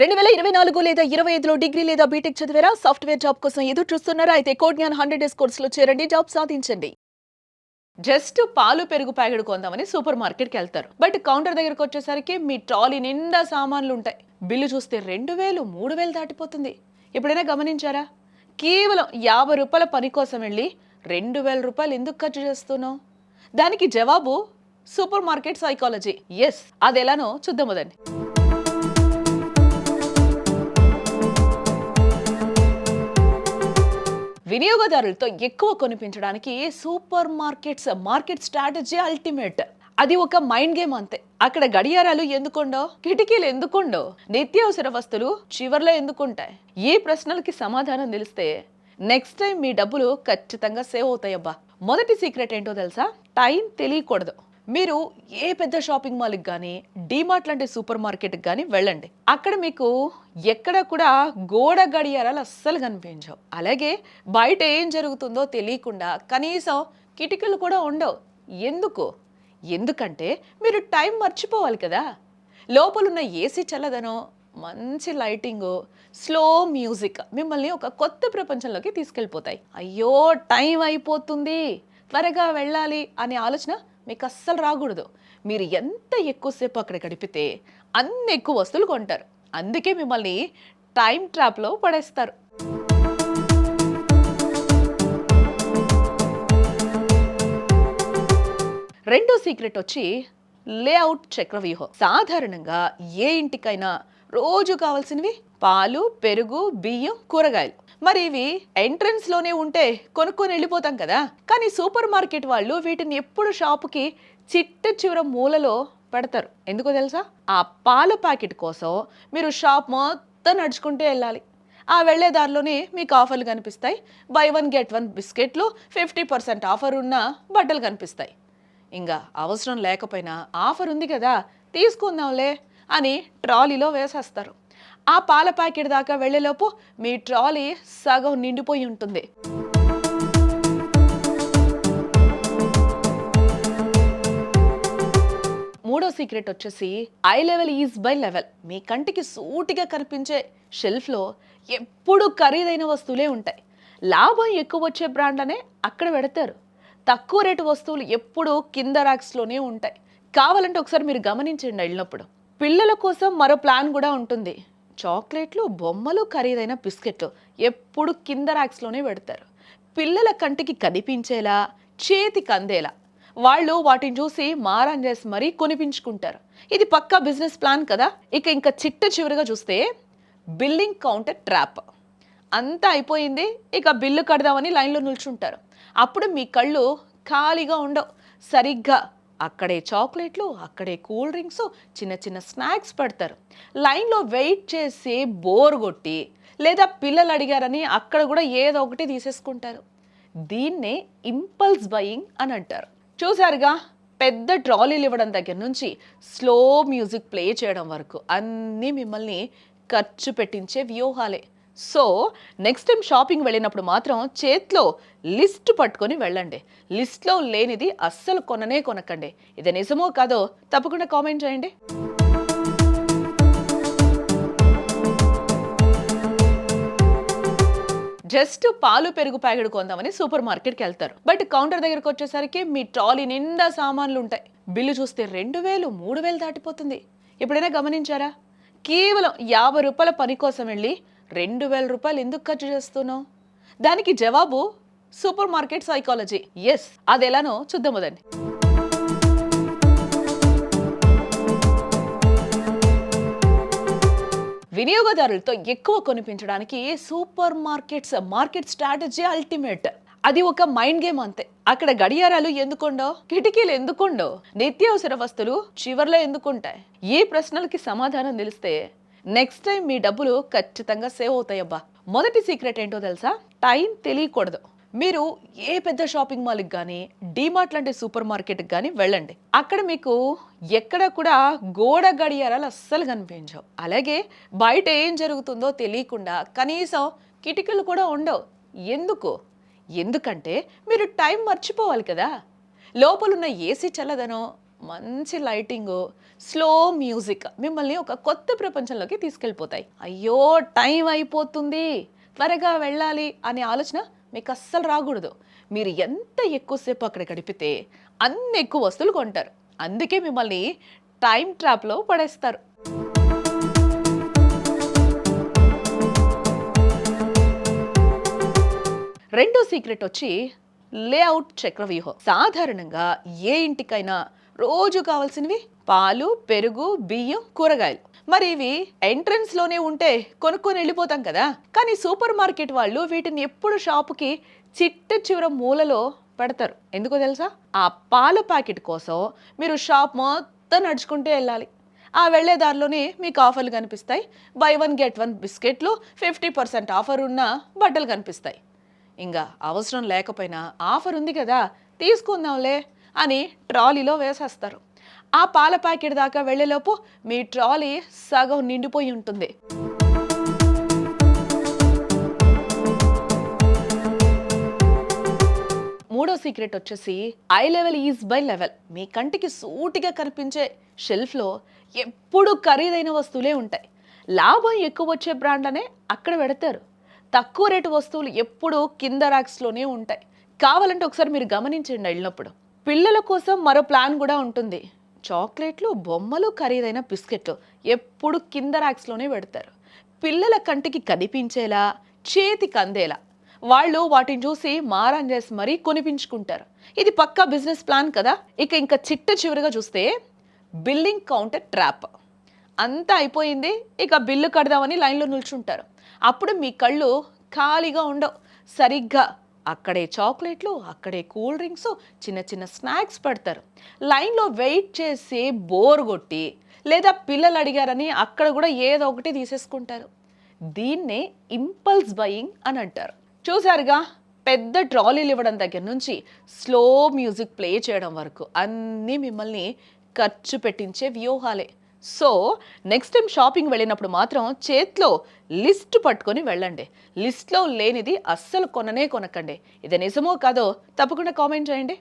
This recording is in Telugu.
రెండు వేల ఇరవై నాలుగు లేదా ఇరవై ఐదులో డిగ్రీ లేదా బీటెక్ చదివారా? సాఫ్ట్వేర్ జాబ్ కోసం ఎదురు చూస్తున్నారా? అయితే కోడ్ జ్ఞాన్ హండ్రెడ్ డేస్ కోర్సులో చేరండి జాబ్ సాధించండి. జస్ట్ పాలు పెరుగు ప్యాకెట్ కొందామని సూపర్ మార్కెట్కి వెళ్తారు. బట్ కౌంటర్ దగ్గరకు వచ్చేసరికి మీ ట్రాలీ నిండా సామాన్లు ఉంటాయి. బిల్లు చూస్తే రెండు వేలు మూడు వేలు దాటిపోతుంది. ఎప్పుడైనా గమనించారా? కేవలం యాభై రూపాయల పని కోసం వెళ్ళి రెండు వేల రూపాయలు ఎందుకు ఖర్చు చేస్తున్నావు? దానికి జవాబు సూపర్ మార్కెట్ సైకాలజీ. ఎస్ అది ఎలానో చూద్దాం వదండి వినియోగదారులతో ఎక్కువ కొనిపించడానికి super markets market strategy ultimate. అది ఒక మైండ్ గేమ్ అంతే. అక్కడ గడియారాలు ఎందుకుండో కిటికీలు ఎందుకుండో నిత్యావసర వస్తువులు చివర్లో ఎందుకుంటాయి? ఈ ప్రశ్నలకి సమాధానం తెలిస్తే నెక్స్ట్ టైం మీ డబ్బులు ఖచ్చితంగా సేవ్ అవుతాయబ్బా. మొదటి సీక్రెట్ ఏంటో తెలుసా? టైం తెలియకూడదు. మీరు ఏ పెద్ద షాపింగ్ మాల్కి కానీ డీమార్ట్ లాంటి సూపర్ మార్కెట్కి కానీ వెళ్ళండి. అక్కడ మీకు ఎక్కడ కూడా గోడ గడియారాలు అస్సలు కనిపించవు. అలాగే బయట ఏం జరుగుతుందో తెలియకుండా కనీసం కిటికీలు కూడా ఉండవు. ఎందుకు? ఎందుకంటే మీరు టైం మర్చిపోవాలి కదా. లోపలున్న ఏసీ చల్లదనం మంచి లైటింగు స్లో మ్యూజిక్ మిమ్మల్ని ఒక కొత్త ప్రపంచంలోకి తీసుకెళ్ళిపోతాయి. అయ్యో టైం అయిపోతుంది. త్వరగా వెళ్ళాలి అనే ఆలోచన మీకు అస్సలు రాకూడదు. మీరు ఎంత ఎక్కువసేపు అక్కడ గడిపితే అన్ని ఎక్కువ వస్తువులు కొంటారు. అందుకే మిమ్మల్ని టైం ట్రాప్లో పడేస్తారు. రెండో సీక్రెట్ వచ్చి లేఅవుట్ చక్రవ్యూహం. సాధారణంగా ఏ ఇంటికైనా రోజు కావాల్సినవి పాలు పెరుగు బియ్యం కూరగాయలు. మరి ఇవి ఎంట్రన్స్లోనే ఉంటే కొనుక్కొని వెళ్ళిపోతాం కదా. కానీ సూపర్ మార్కెట్ వాళ్ళు వీటిని ఎప్పుడు షాపుకి చిట్ట చివర మూలలో పెడతారు. ఎందుకో తెలుసా? ఆ పాల ప్యాకెట్ కోసం మీరు షాప్ మొత్తం నడుచుకుంటే వెళ్ళాలి. ఆ వెళ్ళే దారిలోనే మీకు ఆఫర్లు కనిపిస్తాయి. బై వన్ గెట్ వన్ బిస్కెట్లు ఫిఫ్టీ పర్సెంట్ ఆఫర్ ఉన్న బట్టలు కనిపిస్తాయి. ఇంకా అవసరం లేకపోయినా ఆఫర్ ఉంది కదా తీసుకుందాంలే అని ట్రాలీలో వేసేస్తారు. ఆ పాల ప్యాకెట్ దాకా వెళ్ళేలోపు మీ ట్రాలీ సగం నిండిపోయి ఉంటుంది. మూడో సీక్రెట్ వచ్చేసి eye level is buy level. మీ కంటికి సూటిగా కనిపించే షెల్ఫ్లో ఎప్పుడు ఖరీదైన వస్తువులే ఉంటాయి. లాభం ఎక్కువ వచ్చే బ్రాండ్లనే అక్కడ పెడతారు. తక్కువ రేటు వస్తువులు ఎప్పుడూ కింద ర్యాక్స్లోనే ఉంటాయి. కావాలంటే ఒకసారి మీరు గమనించండి వెళ్ళినప్పుడు. పిల్లల కోసం మరో ప్లాన్ కూడా ఉంటుంది. చాక్లెట్లు బొమ్మలు ఖరీదైన బిస్కెట్లు ఎప్పుడు కింద ర్యాక్స్లోనే పెడతారు. పిల్లల కంటికి కనిపించేలా చేతికి అందేలా వాళ్ళు వాటిని చూసి మారం చేసి మరీ కొనిపించుకుంటారు. ఇది పక్కా బిజినెస్ ప్లాన్ కదా? ఇక ఇంకా చిట్ట చివరిగా చూస్తే బిల్లింగ్ కౌంటర్ ట్రాప్. అంతా అయిపోయింది ఇక బిల్లు కడదామని లైన్లో నిల్చుంటారు. అప్పుడు మీ కళ్ళు ఖాళీగా ఉండవు. సరిగ్గా అక్కడే చాక్లెట్లు అక్కడే కూల్ డ్రింక్స్ చిన్న చిన్న స్నాక్స్ పెడతారు. లైన్లో వెయిట్ చేసి బోర్ కొట్టి లేదా పిల్లలు అడిగారని అక్కడ కూడా ఏదో ఒకటి తీసేసుకుంటారు. దీన్నే ఇంపల్స్ బయింగ్ అని అంటారు. చూసారుగా పెద్ద ట్రాలీలు ఇవ్వడం దగ్గర నుంచి స్లో మ్యూజిక్ ప్లే చేయడం వరకు అన్నీ మిమ్మల్ని ఖర్చు పెట్టించే వ్యూహాలే. సో నెక్స్ట్ టైం షాపింగ్ వెళ్ళినప్పుడు మాత్రం చేతిలో లిస్ట్ పట్టుకొని వెళ్ళండి. లిస్ట్లో లేనిది అస్సలు కొననే కొనకండి. ఇది నిజమో కాదో తప్పకుండా కామెంట్ చేయండి. జస్ట్ పాలు పెరుగు ప్యాకెట్ కొందామని సూపర్ మార్కెట్కి వెళ్తారు. బట్ కౌంటర్ దగ్గరకు వచ్చేసరికి మీ ట్రాలీ నిండా సామాన్లు ఉంటాయి. బిల్లు చూస్తే రెండు వేలు మూడు వేలు దాటిపోతుంది. ఎప్పుడైనా గమనించారా? కేవలం యాభై రూపాయల పని కోసం వెళ్ళి రెండు వేల రూపాయలు ఎందుకు ఖర్చు చేస్తున్నావు? దానికి జవాబు సూపర్ మార్కెట్ సైకాలజీ. ఎస్ అది ఎలానో చూద్దాం వదండి వినియోగదారులతో ఎక్కువ కొనిపించడానికి super markets market strategy ultimate. అది ఒక మైండ్ గేమ్ అంతే. అక్కడ గడియారాలు ఎందుకుండో కిటికీలు ఎందుకుండో నిత్యావసర వస్తువులు చివర్లో ఎందుకుంటాయి? ఈ ప్రశ్నలకి సమాధానం తెలిస్తే నెక్స్ట్ టైం మీ డబ్బులు ఖచ్చితంగా సేవ్ అవుతాయబ్బా. మొదటి సీక్రెట్ ఏంటో తెలుసా? టైం తెలియకూడదు. మీరు ఏ పెద్ద షాపింగ్ మాల్కి కానీ డీమార్ట్ లాంటి సూపర్ మార్కెట్కి కానీ వెళ్ళండి. అక్కడ మీకు ఎక్కడ కూడా గోడ గడియారాలు అస్సలు కనిపించవు. అలాగే బయట ఏం జరుగుతుందో తెలియకుండా కనీసం కిటికీలు కూడా ఉండవు. ఎందుకు? ఎందుకంటే మీరు టైం మర్చిపోవాలి కదా. లోపలున్న ఏసీ చల్లదనో మంచి లైటింగ్ స్లో మ్యూజిక్ మిమ్మల్ని ఒక కొత్త ప్రపంచంలోకి తీసుకెళ్ళిపోతాయి. అయ్యో టైం అయిపోతుంది. త్వరగా వెళ్ళాలి అనే ఆలోచన మీకు అస్సలు రాకూడదు. మీరు ఎంత ఎక్కువసేపు అక్కడ గడిపితే అన్ని ఎక్కువ వస్తువులు కొంటారు. అందుకే మిమ్మల్ని టైం ట్రాప్లో పడేస్తారు. రెండో సీక్రెట్ వచ్చి లేఅవుట్ చక్రవ్యూహం. సాధారణంగా ఏ ఇంటికైనా రోజు కావాల్సినవి పాలు పెరుగు బియ్యం కూరగాయలు. మరి ఇవి ఎంట్రన్స్లోనే ఉంటే కొనుక్కొని వెళ్ళిపోతాం కదా. కానీ సూపర్ మార్కెట్ వాళ్ళు వీటిని ఎప్పుడు షాపుకి చిట్ట చివర మూలలో పెడతారు. ఎందుకో తెలుసా? ఆ పాల ప్యాకెట్ కోసం మీరు షాప్ మొత్తం నడుచుకుంటూ వెళ్ళాలి. ఆ వెళ్ళే దారిలోనే మీకు ఆఫర్లు కనిపిస్తాయి. బై వన్ గెట్ వన్ బిస్కెట్లు ఫిఫ్టీ పర్సెంట్ ఆఫర్ ఉన్న బట్టలు కనిపిస్తాయి. ఇంకా అవసరం లేకపోయినా ఆఫర్ ఉంది కదా. తీసుకుందాంలే. అని ట్రాలీలో వేసేస్తారు. ఆ పాల ప్యాకెట్ దాకా వెళ్ళేలోపు మీ ట్రాలీ సగం నిండిపోయి ఉంటుంది. మూడో సీక్రెట్ వచ్చేసి eye level is buy level. మీ కంటికి సూటిగా కనిపించే షెల్ఫ్లో ఎప్పుడు ఖరీదైన వస్తువులే ఉంటాయి. లాభం ఎక్కువ వచ్చే బ్రాండ్లనే అక్కడ పెడతారు. తక్కువ రేటు వస్తువులు ఎప్పుడూ కింద ర్యాక్స్లోనే ఉంటాయి. కావాలంటే ఒకసారి మీరు గమనించండి వెళ్ళినప్పుడు. పిల్లల కోసం మరో ప్లాన్ కూడా ఉంటుంది. చాక్లెట్లు బొమ్మలు ఖరీదైన బిస్కెట్లు ఎప్పుడు కింద ర్యాక్స్లోనే పెడతారు. పిల్లల కంటికి కనిపించేలా చేతికి అందేలా వాళ్ళు వాటిని చూసి మారం చేసి మరీ కొనిపించుకుంటారు. ఇది పక్కా బిజినెస్ ప్లాన్ కదా? ఇక ఇంకా చిట్ట చివరిగా చూస్తే బిల్లింగ్ కౌంటర్ ట్రాప్. అంతా అయిపోయింది ఇక బిల్లు కడదామని లైన్లో నిల్చుంటారు. అప్పుడు మీ కళ్ళు ఖాళీగా ఉండవు. సరిగ్గా అక్కడే చాక్లెట్లు అక్కడే కూల్ డ్రింక్స్ చిన్న చిన్న స్నాక్స్ పెడతారు. లైన్లో వెయిట్ చేసి బోర్ కొట్టి లేదా పిల్లలు అడిగారని అక్కడ కూడా ఏదో ఒకటి తీసేసుకుంటారు. దీన్నే ఇంపల్స్ బయింగ్ అని అంటారు. చూసారుగా పెద్ద ట్రాలీలు ఇవ్వడం దగ్గర నుంచి స్లో మ్యూజిక్ ప్లే చేయడం వరకు అన్నీ మిమ్మల్ని ఖర్చు పెట్టించే వ్యూహాలే. సో నెక్స్ట్ టైం షాపింగ్ వెళ్ళినప్పుడు మాత్రం చేతిలో లిస్ట్ పట్టుకొని వెళ్ళండి. లిస్ట్లో లేనిది అస్సలు కొననే కొనకండి. ఇది నిజమో కాదో తప్పకుండా కామెంట్ చేయండి.